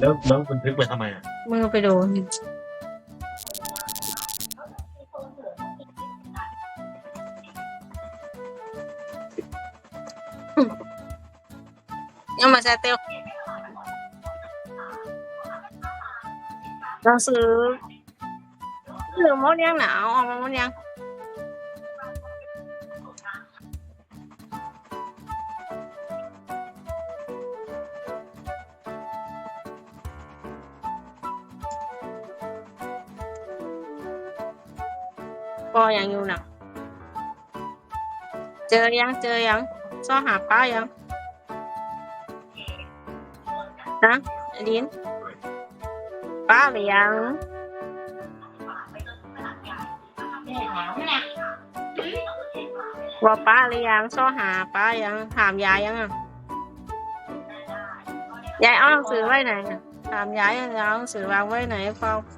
แล้วแล้วบันทึกไปทำไมอะมือไปโดนยังมาใช้เตียวเราซื้อหรือมดยังหนาวออกมามดยัง ก็ยังอยู่นักเจอยังเจอยังซ่อหาป้ายังนะอดินป้าหรือยังว่าป้าหรือยังซ้อหาป้ายังถามยายยังอะยายเอาหนังสือไว้ไหนถามยายยังเอาหนังสือวางไว้ไหนเปล่าฮะหนังสือ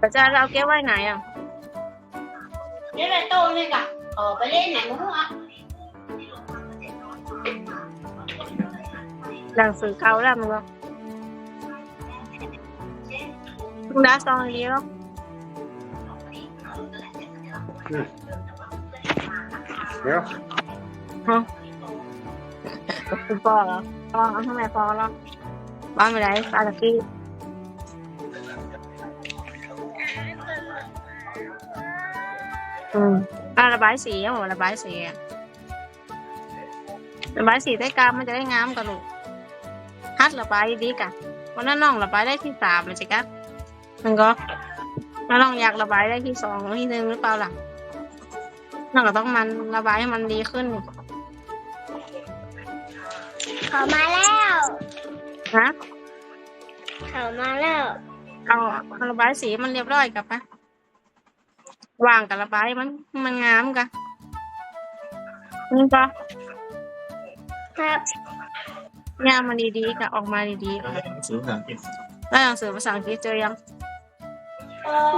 พระเจ้าเราเก็บไว้ไหนอะ Nếu là tôi lên gặp Ờ, phải lên này đúng không? หนังสือเก่าแล้วมึงก็มึงได้ซองเดียวเดี๋ยวคุณพ่อเหรอพ่อเอาทำไมพ่อเหรอ บ้านไปไหนปาตะกี้อืมอะระบายสีอะระบายสีอะระบายสีได้กามมันจะได้งามกันลูกฮัดระบายดีกะวันนั้นน้องระบายได้ที่สามเลยสิครับมันก็แล้วน้องอยากระบายได้ที่สองที่หนึ่งหรือเปล่าล่ะน้องก็ต้องมันระบายให้มันดีขึ้นเขามาแล้ว นะเขามาแล้วเอาเอาระบายสีมันเรียบร้อยกับปะวางกับระบายมันมันงามกะนี่ก็ครับงามมันดีๆกะออกมาดีๆหนังสือภาษาอังกฤษได้หนังสือภาษาอังกฤษเจอยัง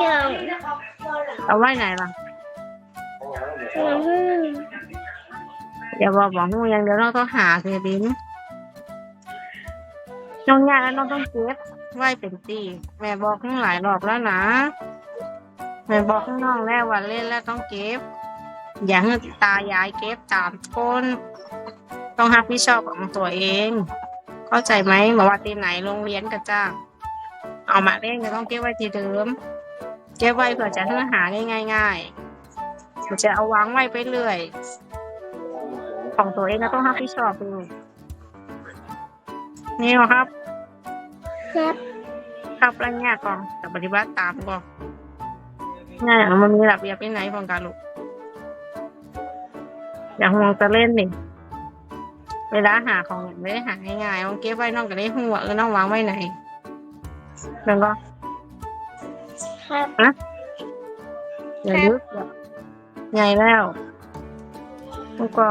ยังเอาไว้ไหนล่ะยังเดี๋ยวบอกบอกหนูอยังเดี๋ยวเราต้องหาคือดิน น้องยากแล้วน้องต้องเก็บไว้เป็นตีแม่บอกทั้งหลายรอบแล้วนะ แม่บอกข้างน้องแล้วว่าเล่นแล้วต้องเก็บ อย่าให้ตายายเก็บตามคนต้องรับผิดชอบของตัวเอง เข้าใจไหมบอกว่าตีไหนโรงเรียนก็จ้างเอามาเล่นก็ต้องเก็บไว้ที่เดิม เก็บไว้เผื่อจะให้หาง่ายง่ายๆจะเอาวางไว้ไปเรื่อย ของตัวเองก็ต้องรับผิดชอบดู นี่เหรอครับ ครับ ครับแล้วเนี่ยก่อนแต่ปฏิบัติตามก่อนเนี่ยมันมีระเบียบที่ไหนของการลูกอย่างมองจะเล่นนี่เวลาหาของไม่ได้หาง่ายๆมันเก็บไว้น้องก็ได้หัวเออน้องวางไว้ไหนแล้วก็ครับอย่าลึกใหญ่แล้วแล้วก็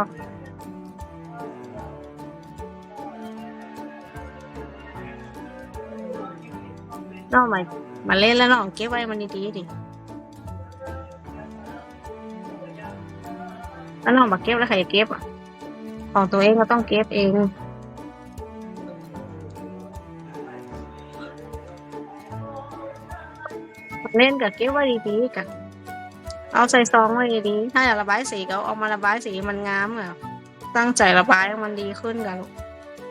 น้องมามาเล่นแล้วน้องเก็บไว้มันดีๆดิแล้วน้องมาเก็บแล้วใครจะเก็บอะ ของตัวเองก็ต้องเก็บเองเล่นกับเก็บไว้ดีๆกันเอาใส่ซองไว้ดีๆถ้าอยากระบายสีก็เอามาระบายสีมันงามอะตั้งใจระบายมันดีขึ้นกัน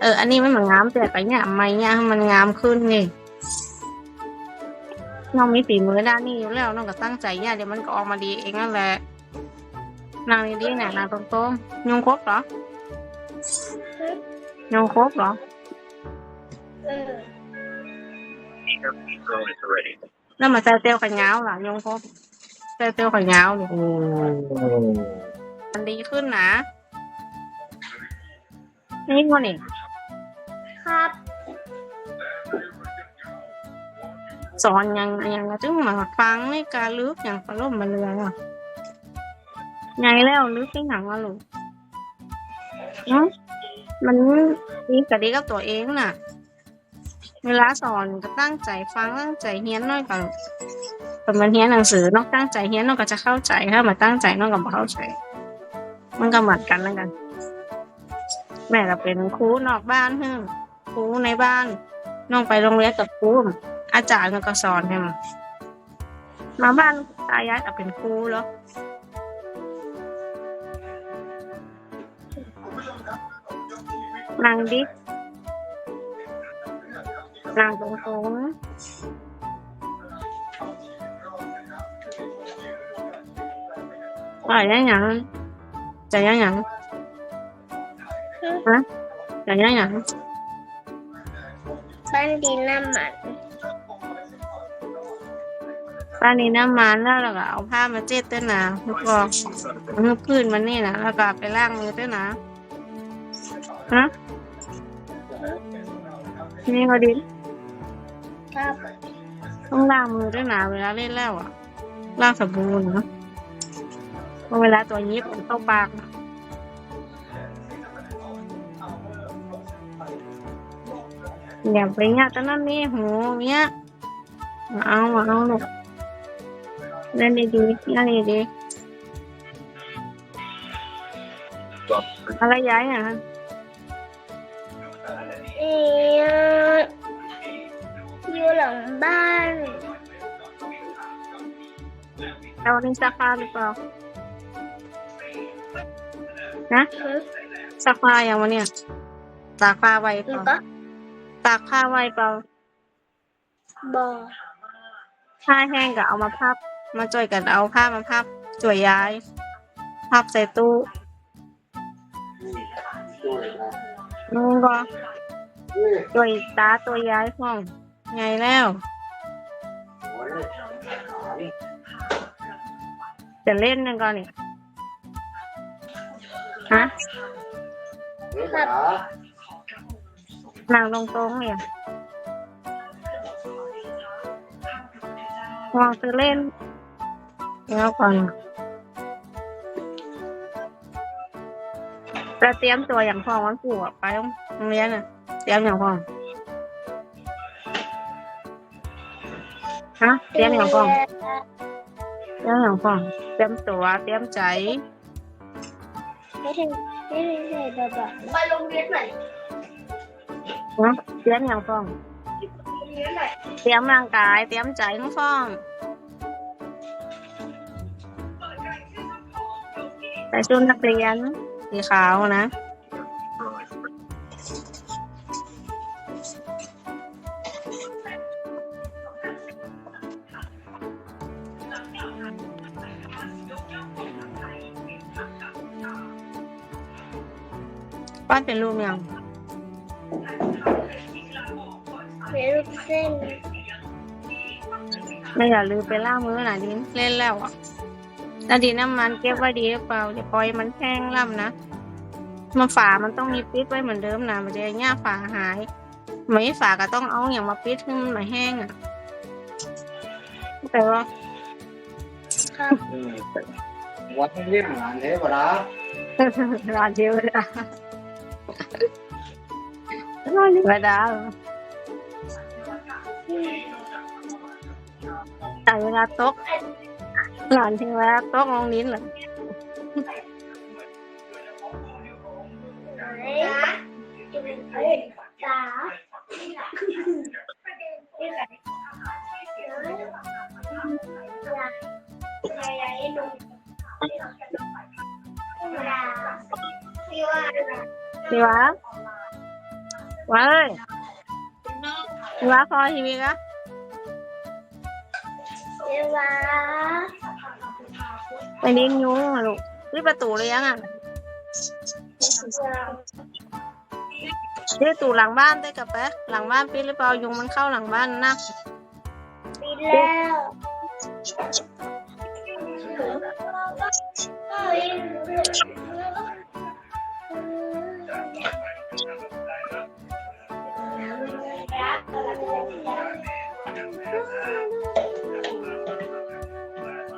เออ อันนี้ไมันเหมือนงามแต่ไปเนี่ยไม่เนี่ยมันงามขึ้นนี่ น้องมีฝีมือด้านนี้อยู่แล้วน้องก็ตั้งใจเนี่ยเดี๋ยวมันก็ออกมาดีเองนั่นแหละนางดีๆเนี่ยนางตรงๆยงครบเหรอยงครบเหรอเออแล้วมาใส่เตียวขันยาวล่ะยงครบใส่เตียวขันยาวนี่โอ้มันดีขึ้นนะนี่คนนี่ครับ สอนยังยังจึงมาฟังในการลึกอย่างปล่มมาเรืองอะไงแล้วลึกที่หนังว่าลูกเนาะมันดีกับดีกับตัวเองน่ะ เวลาสอนก็ตั้งใจฟังตั้งใจเฮียนน้อยก่อนแต่มันเฮียนหนังสือนอกตั้งใจเฮียนนอกก็จะเข้าใจถ้ามาตั้งใจนอกก็บ่เข้าใจ มันก็เหมือนกันแล้วกัน แม่ก็เป็นครูนอกบ้านฮึ่งครูในบ้านน้องไปโรงเรียนกับครู อาจารย์มันก็สอนให้มันมาบ้านตายายก็เป็นครูแล้วนั่งดินั่งตรงๆว่าอย่างยังจะยังยังฮะจะยังยังบ้านดินน้ำมัน ป้านี้น้ำมันแล้วเราก็เอาผ้ามาเจ็ดด้วยนะแล้วก็มือพื้นมันนี่นะแล้วก็ไปล้างมือด้วยนะฮะนี่เขาดินครับต้องล้างมือด้วยนะเวลาเล่นแล้วอะล้างสบู่นะเพราะเวลาตัวยิบมันเข้าปากนะอย่าไปเงี้ยตอนนั้นนี่หูเงี้ยมาเอามาเอาลูก เล่นดีๆเล่นดีๆอะไรย้ายอะเอ๊ะอยู่หลังบ้านเอาวันนี้ซักผ้าหรือเปล่านะฮึซักผ้าอย่างวันเนี้ยตากผ้าไว้เปแล้วล่าก็ตากผ้าไว้เปล่าบอผ้าแห้งก็เอามาพับ มาจ่อยกันเอาผ้ามาพับจ่วยย้าย พับใส่ตู้นุ่งก็จ่วยตาตัวย้ายห้อง ไงแล้วจะเล่นนั่นก่อนนี่ฮะครับนั่งตรงๆเนี่ยมองจะเล่น แล้วก่อนจะเตรียมตัวอย่างพ่อวันปู่อะไปโรงเรียนอะเตรียมอย่างพ่อฮะเตรียมอย่างพ่อเตรียมอย่างพ่อเตรียมตัวเตรียมใจไม่ถึงไม่ถึงใส่แบบแบบไปโรงเรียนไหนนะเตรียมอย่างพ่อโรงเรียนไหนเตรียมร่างกาย เตรียมใจทั้งฟ้อง ใส่ชุดนักเรียนสีขาวนะ ป้านเป็นรูปยังเป็นลูกเส้น ไม่อย่าลืมไปล่างมือนะดินเล่นแล้วอะ แล้วดินน้ำมันเก็บไว้ดีหรือเปล่าอย่าปล่อยมันแห้งล่ำนะมาฝามันต้องมีปิดไว้เหมือนเดิมนะมันจะง่าฝาหายไม่ฝาก็ต้องเอาอย่างมาปิดให้มันไม่แห้งอะแต่ว่าครับวัดเล่มงานเทวดาร้านเทวดาร้านเทวดาแต่เวลาตก ร้านเทวดาตกลงนิ้นเหรอเอ้ยตาดีวะวะเอ้ยดีวะพอทีวีกะเอวา ไปเลี้ยงยุงอะลูกรีบประตูเลยยังอะรีบประตูหลังบ้านได้กับแป๊ะหลังบ้านปิดหรือเปล่ายุงมันเข้าหลังบ้านนะปีแล้ว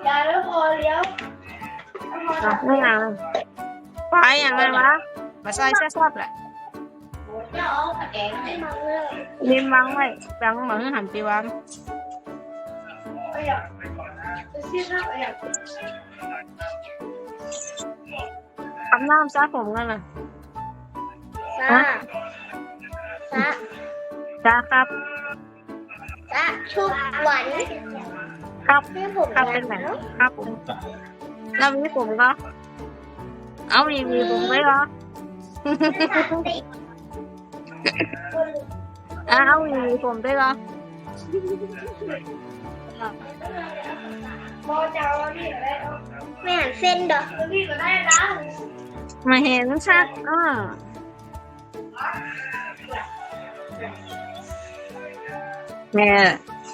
ยาแล้วพอเลี้ยว อะไม่เอาไปอย่างไรวะมาใส่แซ่บๆแหละจะเอาผัดแกงไหนมังเลยริมวางไว้วางเหมือนหันปีวันเอาอย่างจะซื้อข้าวเอาอย่างไปอาบน้ำซะผมกันนะซาซาจ้าครับซาชุบหวานครับให้ผมครับเป็นไหนครับผม แล้วมีผมก็เอามีมีผมด้วยเหรออะเอามีมีผมด้วยเหรอไม่หันเส้นดอกมาเห็นชัดอ่าแม่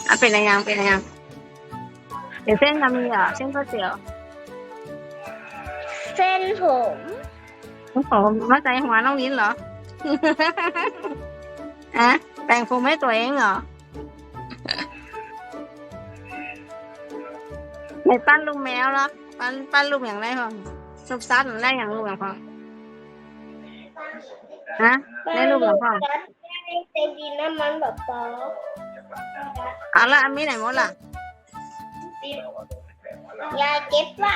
อะเป็นอะไรยังเป็นอะไรยังเดี๋ยวเส้นทำมีเหรอเส้นก๋วยเตี๋ยว เส้นผมผมมาใส่หัวน้องลิ้นเหรอ อะแต่งผมให้ตัวเองเหรอไม่ปั้นลูกแมวหรอปั้นปั้นลูกอย่างไรพอซุปซัดได้อย่างลูกอย่างพอฮะได้ลูกอย่างพอเต็มดินน้ำมันแบบปอเอาละอันนี้ไหนหมดล่ะยาเก็บไว้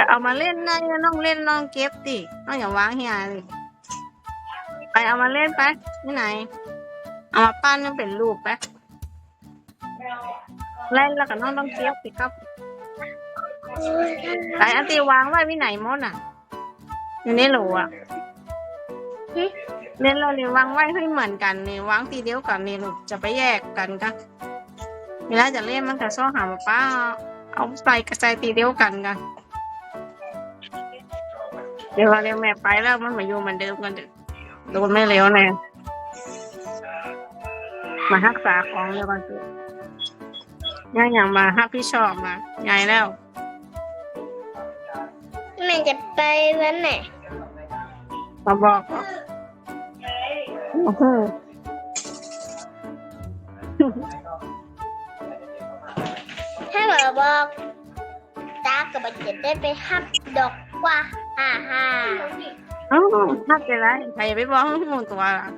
จะเอามาเล่นได้นะน้องเล่นน้องเก็บดิน้องอย่าวางเฮียดิไปเอามาเล่นไปที่ไหน เอามาปั้นให้เป็นรูปไปเล่นแล้วก็น้องต้องเก็บสิครับไปอันตีวางไว้ที่ไหนหมดอะอยู่ในโหลอะเล่นเราเนี่ยวางไว้ให้เหมือนกันนี่วางทีเดียวกันนี่ลูกจะไปแยกกันก็เวลาจะเล่นมันก็ซ่อหามาป้าเอาไปกระจายทีเดียวกันกัน เดี๋ยวเราเรียกแม่ไปแล้วมันมาอยู่เหมือนเดิมกันเถอะโดนไม่เร็วแน่มารักษาของเดียวกันเถอะย่าอย่างมาฮักพี่ชอบมาใหญ่แล้ว แม่จะไปวันไหนมาบอกว่าโอ้โหถ้าบอกบอกตากับบัจเจ็ดได้ไปฮับดอกว่า ฮ่าฮ่าอ้าวฮักจะไรใครไปบอกให้หมูตัวล่ะ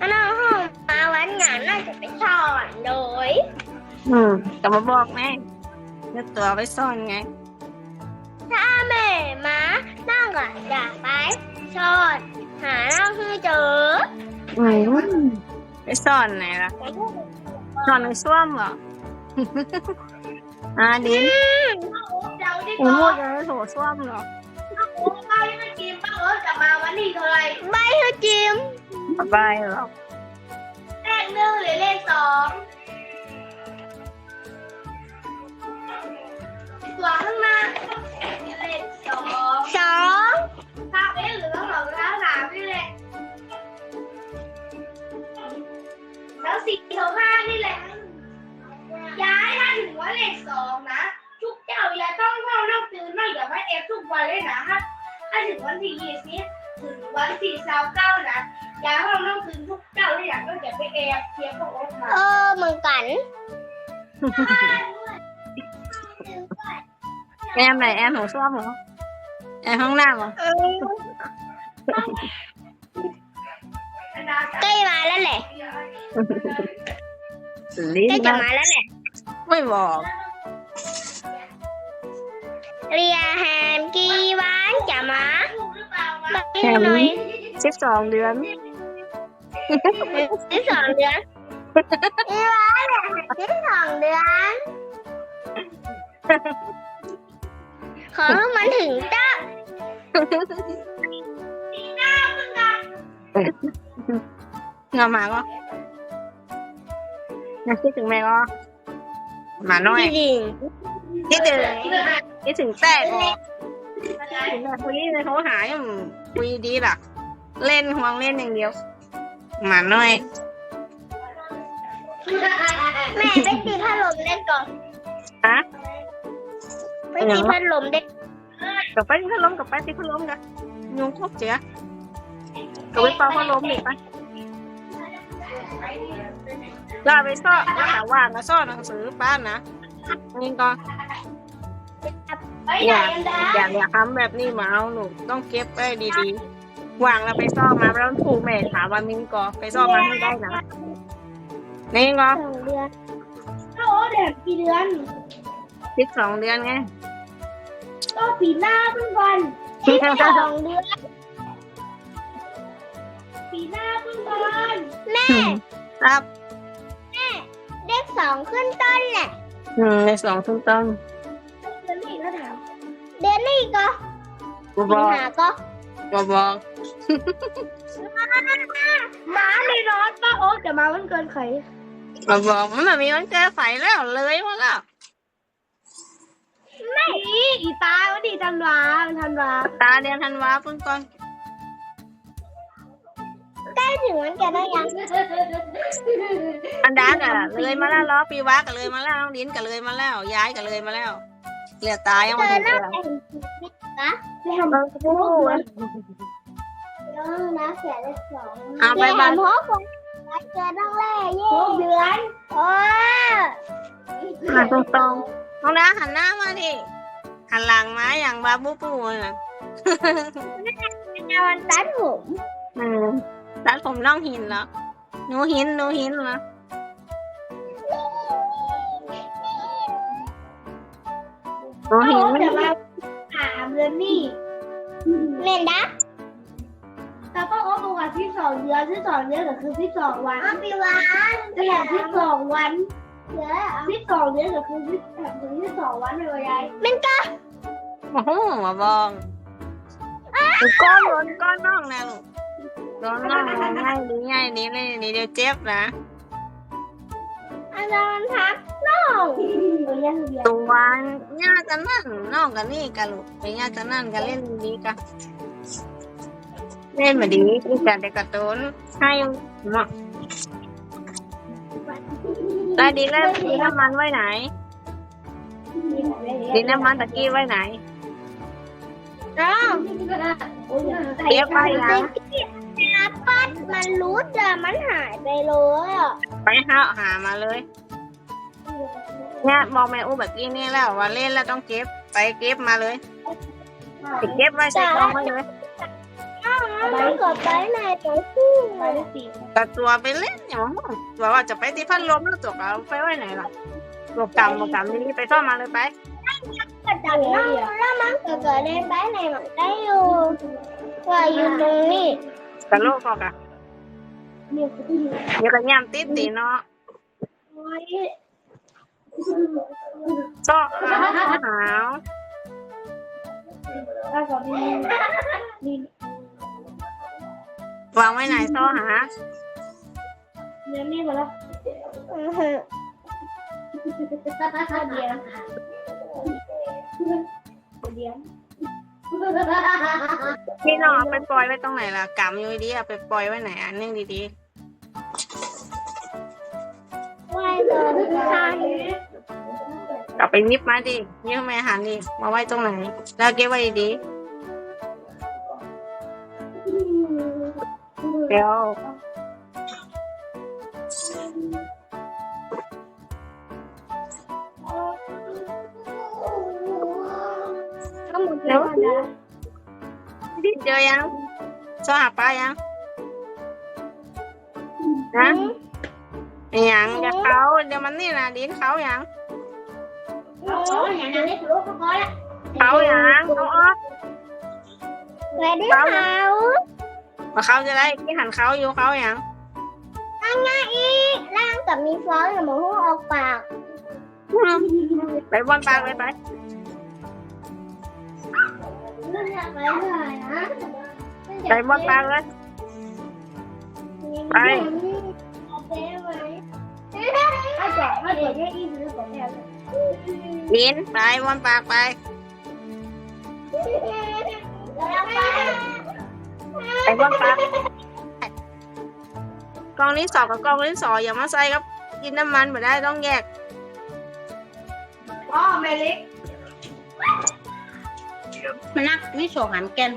อันนั้นห้องมาวันงานน่าจะไปสอนโดยอืมแต่มาบอกแม่เดี๋ยวตัวไปซ่อนไง ถ้าแม่มานั่งก็อยากไปสอนหาเราคือเจออืมไปซ่อนไหนล่ะซ่อนในส้วมเหรอ อ่าดินเราที่ไอ้มูดจะไปโถส้วมเหรอป้าไม่กินป้าเออจะมาวันนี้เท่าไหร่ใบคือจิมสบายหรอกเลขหนึ่งหรือเลขสองตัวข้างหน้าเลขสองสองข้าวเอ๊ะหรือต้องสองข้าวสามนี่แหละแล้วสี่สองห้านี่แหละย้ายถ้าถึงว่าเลขสองนะ ทุกเจ้าอย่าต้องเข้านอกตื่นไม่อย่ามาเอฟทุกวันเลยนะถ้าถ้าถึงวันที่ยี่สิบถึงวันที่สามเก้านะอย่าห้องนอกตื่นทุกเจ้าเลยนะก็จะไปเอฟเทียบกับโอ๊ตมาเออเหมือนกันแอมไหนแอมโถส้วมเหรอแอมห้องน้ำเหรอเออใกล้มาแล้วแหละลิ้นใกล้จะนะมาแล้วแหละ ไม่บอก เรียแฮมกี่วันจะมาถูกหรือเปล่าบอกให้หน่อยสิบสองเดือนสิบสองเดือนกี่วันสิบสองเดือน ขอให้มันถึงจ้าเงามาก็อยากคิดถึงแม่ก็ หมาน้อยจริงคิดถึงคิดถึงแต่ก็คิดถึงแต่คุยในโทรหายังคุยดีล่ะ เล่นห่วงเล่นอย่างเดียว หมาน้อย แม่ไปตีพัดลมได้ก่อนฮะไปตีพัดลมได้กับไปที่พัดลมกับไปที่พัดลมกันยุงครบเจียกับไปเป่าพัดลมดิไป ลาไปซ่อแล้วแต่ว่างก็ซ่อหนังสือบ้านนะนี่ก็ไปไหนกันดาอย่าอย่าทำแบบนี้มาเอาหนูต้องเก็บไว้ดีๆวางแล้วไปซ่อมมาแล้วถูกแม่ถามว่ามินก็ไปซ่อมมาให้ได้นะนี่ก็สองเดือนโอ้เด็กกี่เดือนสิบสองเดือนไงก็ปีหน้าเพิ่งก่อนอีกสองเดือนปีหน้าเพิ่งก่อนแม่ครับ เลขสองขึ้นต้นแหละอืมในสองทุ่มต้นเดือนนี้ก็ถามเดือนนี้ก็บสิองกหาก็บอกบอกหมาในรถป้าโอ๊ตแต่มาวันเกินใครบอกบอกมันแบบมีวันเกิดไฟแล้วเลยหมดแล้วไม่อีตาวันดีธันวาธันวาตาเดือนธันวาเพิ่งก่อนใกล้ถึงวันเกิดได้ยัง อันดาก็เลยมาแล้วล้อปีวาก็เลยมาแล้วน้องดินก็เลยมาแล้ว ย้ายก็เลยมาแล้วเหลือตายังเจไม่อถึงหน้าเดือนแต่งนะไม่ทำเออพูดน้องนะเสียเลขสองเอาไปแม่บ้านเพราะผมวันเกิดต้องแล่เย่หกเดือนโอ้หันตรงๆน้องดาหันหน้ามาดิหันหลังมาอย่างบาบูปูน่ะในวันตัดผมอืมตัดผมน้องหินแล้วหนูหินหนูหินแล้วห นูป้าหิโอ๊นตแต่มาถามเดือนนี้เมนดาแต่ป้าโอ๊ตบอกว่าที่สองเดือนที่สองเดือนก็คือที่สองวันอ้าวปีวานแต่อย่างที่สองวันเสือที่สองเดือนก็คือที่แบบที่สองวันเลยยายเมนกาโอ้โหมาบองก้อนโดนก้อนน้องนะลูกโดนน้องง่ายดีง่ายดีเลยนี่เดี๋ยวเจ็บนะอาจารย์ทักน้ องเรียนเรียนตัวย่ากันนั่นน้องกันนี่กันลูกไปย่ากันนั่นกันเล่นดีกันเล่นมาดีกินกันแต่กระตุ้นให้เหมาะได้ดีแล้วดีน้ำมันไว้ไหน ดีน้ำมันตะกี้ไว้ไหนน้องเรียบไปยังแอปเปิ้ลมันรู้แต่มันหายไปเลยอะไปหาหามาเลย เนี่ยบอกแม่อู้แบบนี้นี่แล้วว่าเล่นแล้วต้องเก็บไปเก็บมาเลยไปเก็บไว้ใส่กล่องไว้เลยน้องมันกดไปไหนตัวคู่ไปได้สี่แต่ตัวไปเล่นอย่างว่าบอกว่าจะไปที่พัดลมแล้วตัวเอาไปไว้ไหนล่ะตัวกำตัวกำนี่ไปซ่อมมาเลยไปกระจับน้องแล้วมันก็เกิดได้ไปไหนมันได้อยู่ว่าอยู่ตรงนี้กระโลกก็กะเนี่ยคือที่เดี๋ยวก็ย่ำติดตีเนาะ ไว้ซ่หาวแล้วก็มีมีวางไว้ไหนซ่อหาเรียนนี่มาแล้วอือหือเรียนเรียนพี่น้องไปปล่อยไว้ตรงไหนล่ะกำอยู่ดีเอาไปปล่อยไว้ไหนอันนึงดีไเอาไปนิบมาดินิบมาหาดิมาไว้ตรงไหน แล้วเก็บไว้ดีๆเดี๋ยวก็หมดแล้วนะดิเจอยังซ่อหาปลายังนะยังจะเขาเดี๋ยวมันนี่นะดินเขายัง อ๋ออย่างนั้นได้ถือว่าพอละเขายังเขาออกสวัสดีเขาว่าเขาจะได้ที่หันเขาอยู่เขายังตั้งง่ายอีกร่างกับมีฟองอย่ามาหูออกปากไปบอนปลาไปไปเรื่องอะไรเลยนะไปบอนปลาเลยไป ถ้าจอดถ้าจอดแค่อีหรือจอดแค่ดินไปบอนปลาไป ไปบอนปลากองนี้สอบกับกองนี้สออย่ามาใส่กับ กินน้ำมันไม่ได้ต้องแยกพ่อแม่เล็กมันนักนี่โชว์หันแกน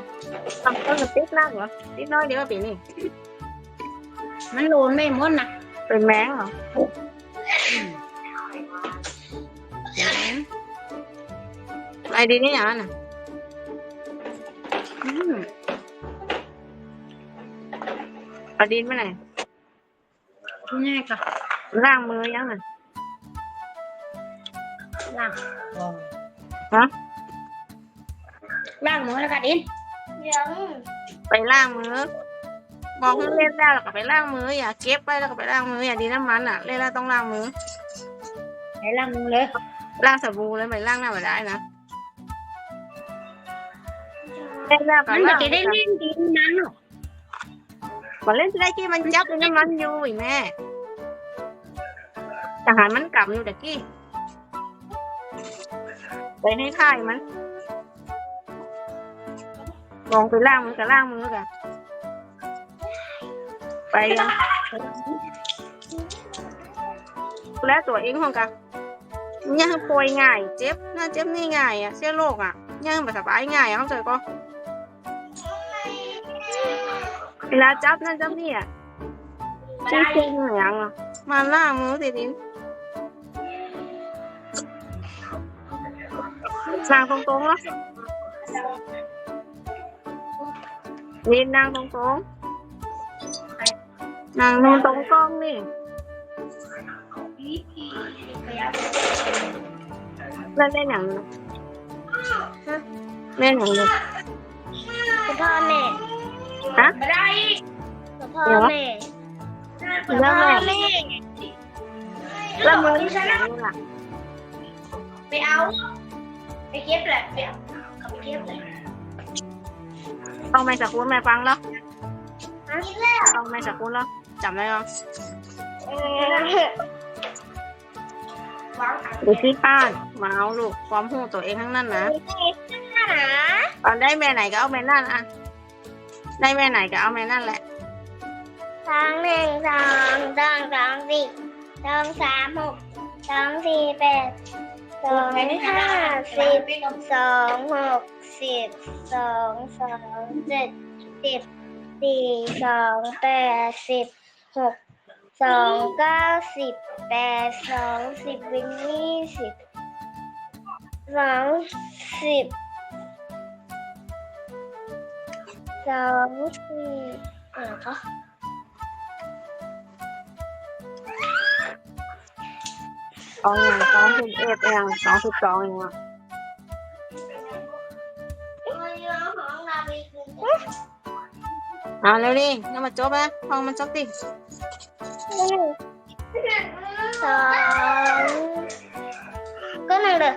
ทำต้นติ๊กนักเหรอติ๊กน้อยเดียวปีนี่มันโลนไม่หมดนะ เป็นแมงเหรอไอดีนี่อย่างนั้นน่ะอืมเอาดินไปไหนง่ายก็ล้างมือยังน่ะล่างฮะล่างมือแล้วกันอินยังไปล้างมือ บอกให้เล่นแล้วแล้วก็ไปล้างมือ อย่าเก็บไปแล้วก็ไปล้างมือ อย่าดีน้ำมันอะ เล่นแล้วต้องล้างมือไหนล่างมือเลยล้างสบู่แล้วไปล้างหน้าไม่ได้นะเล่นแล้วก็มันจะล้างได้เล่นดีนะเนาะมาเล่นที่ได้ที่มันยับในน้ำมันอยู่อีแม่ทหารมันกลับอยู่ตะกี้ไปให้ค่ายมันลองไปล้างมือกับล้างมือกัน ไปดูแลตัวเองของกันยังป่วยง่าย เจ็บน่าเจ็บนี่ง่ายอะเชื้อโรคอะยังแบบสบายง่ายอะเข้าใจก็เวลาจับนั่นจับนี่อะจริงๆเหรอยังอะมาล่ามือสิดินล่างตรงๆแล้วดินนั่งตรงๆ นั่งลงตรงกล้องนี่ เล่นเล่นอย่างนี้เล่นอย่างนี้คุณพ่อแม่ฮะไม่ได้คุณพ่อแม่เรื่องแม่แม่แล้วมือที่ฉันล่ะไปเอา ไปเก็บแหละไปเอาเขาไปเก็บเลยเอาไม่สักคุณแม่ฟังแล้วเอาไม่สักคุณแล้ว จำได้ยังวางถังเดี๋ยวที่ป้านมาเอาลูกความหูตัวเองทั้งนั้นนะตอนได้แม่ไหนก็เอาแม่นั่นอะ ได้แม่ไหนก็เอาแม่นั่นแหละสองหนึ่งสองสองสองสี่สองสามหกสองสี่แปดสองห้าสิบสองหกสิบสองสองเจ็ดสิบสี่สองแปดสิบ หกสองเก้าสิบแปดสองสิบเป็นยี่สิบสองสิบสองสี่อะไรก็สองอย่างสองสิบเอ็ดอย่างสองสิบสองอย่างเอาเร็วดิน้ำมาจบนะห้องมันจบดิสอง ก็หนึ่งเลย